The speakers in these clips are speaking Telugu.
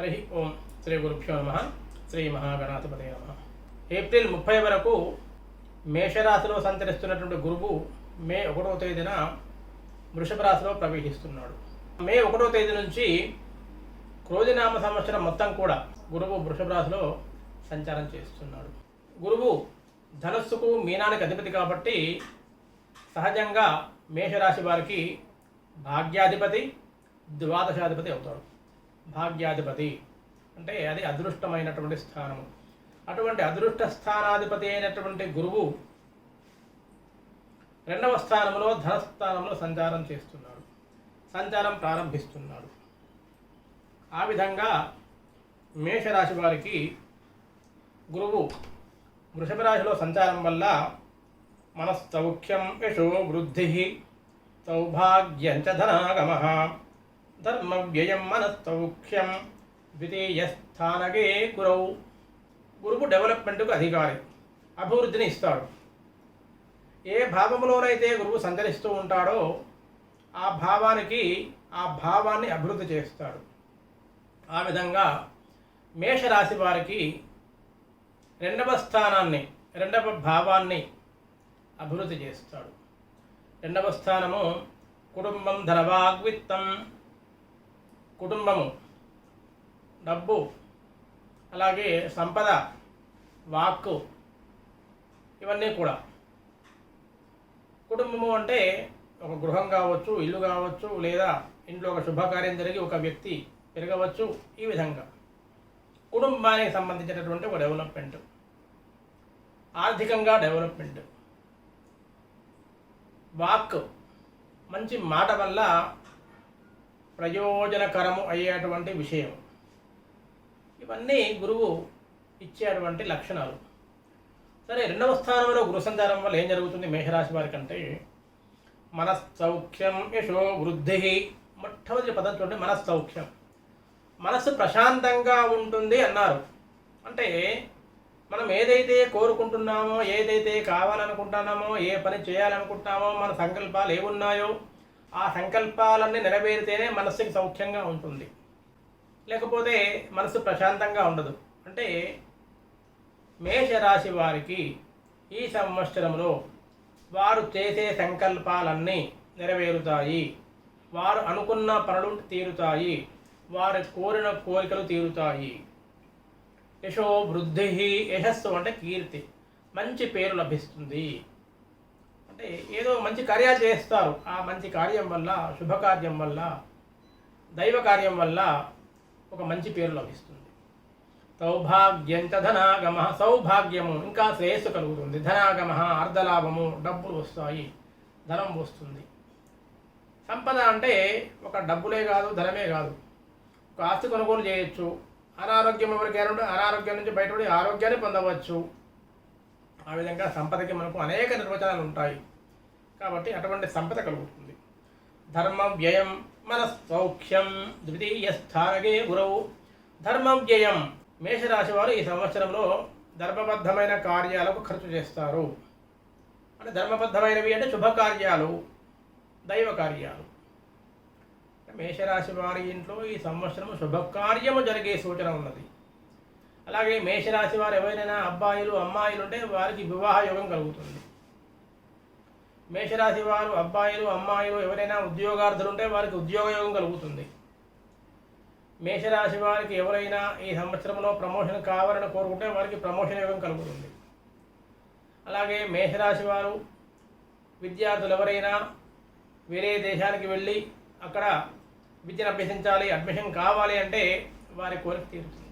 హరి ఓం శ్రీ గురుభ్యో నమ శ్రీ మహాగణాధిపతి నమ ఏప్రిల్ ముప్పై వరకు మేషరాశిలో సంచరిస్తున్నటువంటి గురువు మే ఒకటో తేదీన వృషభ రాశిలో ప్రవేశిస్తున్నాడు. మే ఒకటో తేదీ నుంచి క్రోధినామ సంవత్సరం మొత్తం కూడా గురువు వృషభ రాశిలో సంచారం చేస్తున్నాడు. గురువు ధనస్సుకు మీనానికి అధిపతి కాబట్టి సహజంగా మేషరాశి వారికి భాగ్యాధిపతి ద్వాదశాధిపతి అవుతాడు. భాగ్యాధిపతి. అంటే అది అదృష్టమైనటువంటి స్థానము. అటువంటి అదృష్ట స్థానాధిపతి అయినటువంటి గురువు రెండవ స్థానంలో ధనస్థానంలో సంచారం చేస్తున్నాడు. సంచారం ప్రారంభిస్తున్నాడు. ఆ విధంగా మేషరాశి వారికి గురువు వృషభ రాశిలో సంచారం వల్ల మనస్తౌఖ్యం యశో వృద్ధి సౌభాగ్యం చ ధనాగమ. ధర్మవ్యయం మనస్తౌఖ్యం ద్వితీయ స్థానకే గురౌ గురువు డెవలప్మెంట్కు అధికారి అభివృద్ధిని ఇస్తాడు. ఏ భావములోనైతే గురువు సంచరిస్తూ ఉంటాడో ఆ భావానికి ఆ భావాన్ని అభివృద్ధి చేస్తాడు. ఆ విధంగా మేషరాశి వారికి రెండవ స్థానాన్ని రెండవ భావాన్ని అభివృద్ధి చేస్తాడు. రెండవ స్థానము కుటుంబం ధనవాగ్విత్తం కుటుంబము డబ్బు అలాగే సంపద వాక్కు ఇవన్నీ కూడా. కుటుంబము అంటే ఒక గృహం కావచ్చు ఇల్లు కావచ్చు లేదా ఇంట్లో ఒక శుభకార్యం జరిగి ఒక వ్యక్తి పెరగవచ్చు ఈ విధంగా. కుటుంబానికి సంబంధించినటువంటి ఒక డెవలప్మెంట్. ఆర్థికంగా డెవలప్మెంట్. వాక్ మంచి మాట వల్ల ప్రయోజనకరము అయ్యేటువంటి విషయం. ఇవన్నీ గురువు ఇచ్చేటువంటి లక్షణాలు. సరే రెండవ స్థానంలో గురు సంచారం వల్ల ఏం జరుగుతుంది? మేషరాశి వారి కంటే మనస్సౌఖ్యం యశో వృద్ధి. మొట్టమొదటి పదం చూడండి మనస్సౌఖ్యం. మనస్సు ప్రశాంతంగా ఉంటుంది అన్నారు. అంటే మనం ఏదైతే కోరుకుంటున్నామో ఏదైతే కావాలనుకుంటున్నామో ఏ పని చేయాలనుకుంటున్నామో మన సంకల్పాలు ఏమున్నాయో ఆ సంకల్పాలన్నీ నెరవేరితేనే మనస్సుకి సౌఖ్యంగా ఉంటుంది. లేకపోతే మనసు ప్రశాంతంగా ఉండదు. అంటే మేషరాశి వారికి ఈ సంవత్సరంలో వారు చేసే సంకల్పాలన్నీ నెరవేరుతాయి. వారు అనుకున్న పనులు తీరుతాయి. వారు కోరిన కోరికలు తీరుతాయి. యశో వృద్ధి యశస్సు అంటే కీర్తి. మంచి పేరు లభిస్తుంది. అంటే ఏదో మంచి కార్యాలు చేస్తారు. ఆ మంచి కార్యం వల్ల శుభకార్యం వల్ల దైవ కార్యం వల్ల ఒక మంచి పేరు లభిస్తుంది. సౌభాగ్యంత ధనాగమ సౌభాగ్యము ఇంకా శ్రేయస్సు కలుగుతుంది. ధనాగమ అర్ధలాభము డబ్బులు వస్తాయి ధనం వస్తుంది. సంపద అంటే ఒక డబ్బులే కాదు ధనమే కాదు. ఒక ఆస్తి కొనుగోలు చేయొచ్చు. అనారోగ్యం ఎవరికైనా ఉంటే అనారోగ్యం నుంచి బయటపడి ఆరోగ్యాన్ని పొందవచ్చు. ఆ విధంగా సంపదకి మనకు అనేక నిర్వచనాలు ఉంటాయి. కాబట్టి అటువంటి సంపద కలుగుతుంది. ధర్మ వ్యయం మన సౌఖ్యం ద్వితీయ స్థానగే గురవు. ధర్మ వ్యయం మేషరాశి వారు ఈ సంవత్సరంలో ధర్మబద్ధమైన కార్యాలకు ఖర్చు చేస్తారు. అంటే ధర్మబద్ధమైనవి అంటే శుభకార్యాలు దైవ కార్యాలు. మేషరాశి వారి ఇంట్లో ఈ సంవత్సరం శుభకార్యము జరిగే సూచన ఉన్నది. అలాగే మేషరాశి వారు ఎవరైనా అబ్బాయిలు అమ్మాయిలు ఉంటే వారికి వివాహ యోగం కలుగుతుంది. మేషరాశి వారు అబ్బాయిలు అమ్మాయిలు ఎవరైనా ఉద్యోగార్థులు ఉంటే వారికి ఉద్యోగ యోగం కలుగుతుంది. మేషరాశి వారికి ఎవరైనా ఈ సంవత్సరంలో ప్రమోషన్ కావాలని కోరుకుంటే వారికి ప్రమోషన్ యోగం కలుగుతుంది. అలాగే మేషరాశి వారు విద్యార్థులు ఎవరైనా వేరే దేశానికి వెళ్ళి అక్కడ విద్యను అభ్యసించాలి అడ్మిషన్ కావాలి అంటే వారి కోరిక తీరుతుంది.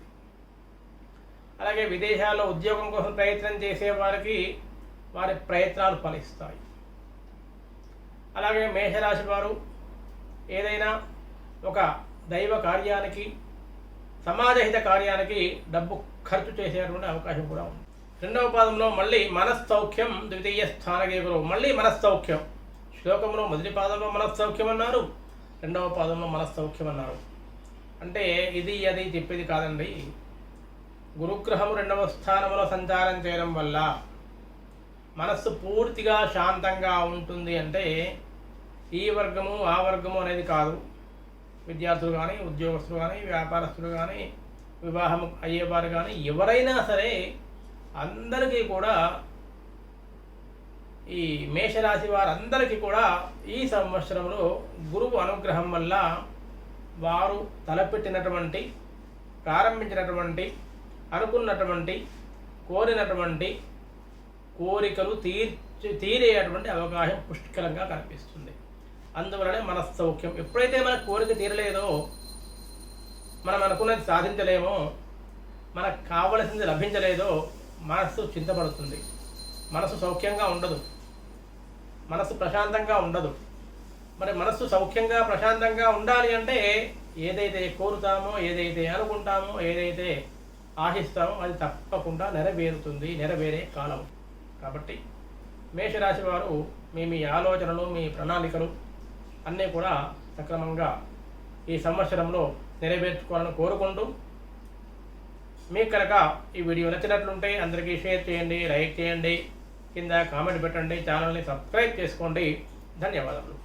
అలాగే విదేశాల్లో ఉద్యోగం కోసం ప్రయత్నం చేసే వారికి వారి ప్రయత్నాలు ఫలిస్తాయి. అలాగే మేషరాశి వారు ఏదైనా ఒక దైవ కార్యానికి సమాజహిత కార్యానికి డబ్బు ఖర్చు చేసేటువంటి అవకాశం కూడా ఉంది. రెండవ పాదంలో మళ్ళీ మనస్సౌఖ్యం ద్వితీయ స్థానగే గురువు మళ్ళీ మనస్సౌఖ్యం. శ్లోకంలో మొదటి పాదంలో మనస్సౌఖ్యం అన్నారు రెండవ పాదంలో మనస్సౌఖ్యం అన్నారు. అంటే ఇది అది చెప్పేది కాదండి. గురుగ్రహము రెండవ స్థానంలో సంచారం చేయడం వల్ల మనస్సు పూర్తిగా శాంతంగా ఉంటుంది అంటే ఈ వర్గము ఆ వర్గము అనేది కాదు. విద్యార్థులు కానీ ఉద్యోగస్తులు కానీ వ్యాపారస్తులు కానీ వివాహం అయ్యేవారు కానీ ఎవరైనా సరే అందరికీ కూడా ఈ మేషరాశి వారందరికీ కూడా ఈ సంవత్సరంలో గురువు అనుగ్రహం వల్ల వారు తలపెట్టినటువంటి ప్రారంభించినటువంటి అనుకున్నటువంటి కోరినటువంటి కోరికలు తీర్చి తీరేటువంటి అవకాశం పుష్కలంగా కనిపిస్తుంది. అందువలనే మన సౌఖ్యం ఎప్పుడైతే మన కోరిక తీరలేదో మనం అనుకున్నది సాధించలేమో మనకు కావలసింది లభించలేదో మనస్సు చింతపడుతుంది. మనసు సౌఖ్యంగా ఉండదు. మనసు ప్రశాంతంగా ఉండదు. మరి మనస్సు సౌఖ్యంగా ప్రశాంతంగా ఉండాలి అంటే ఏదైతే కోరుతామో ఏదైతే అనుకుంటామో ఏదైతే ఆశిస్తామో అది తప్పకుండా నెరవేరుతుంది నెరవేరే కాలం. కాబట్టి మేషరాశి వారు మీ మీ ఆలోచనలు మీ ప్రణాళికలు అన్నీ కూడా సక్రమంగా ఈ సంవత్సరంలో నెరవేర్చుకోవాలని కోరుకుంటూ మీకు కనుక ఈ వీడియో నచ్చినట్లుంటే అందరికీ షేర్ చేయండి లైక్ చేయండి కింద కామెంట్ పెట్టండి ఛానల్ని సబ్స్క్రైబ్ చేసుకోండి. ధన్యవాదాలు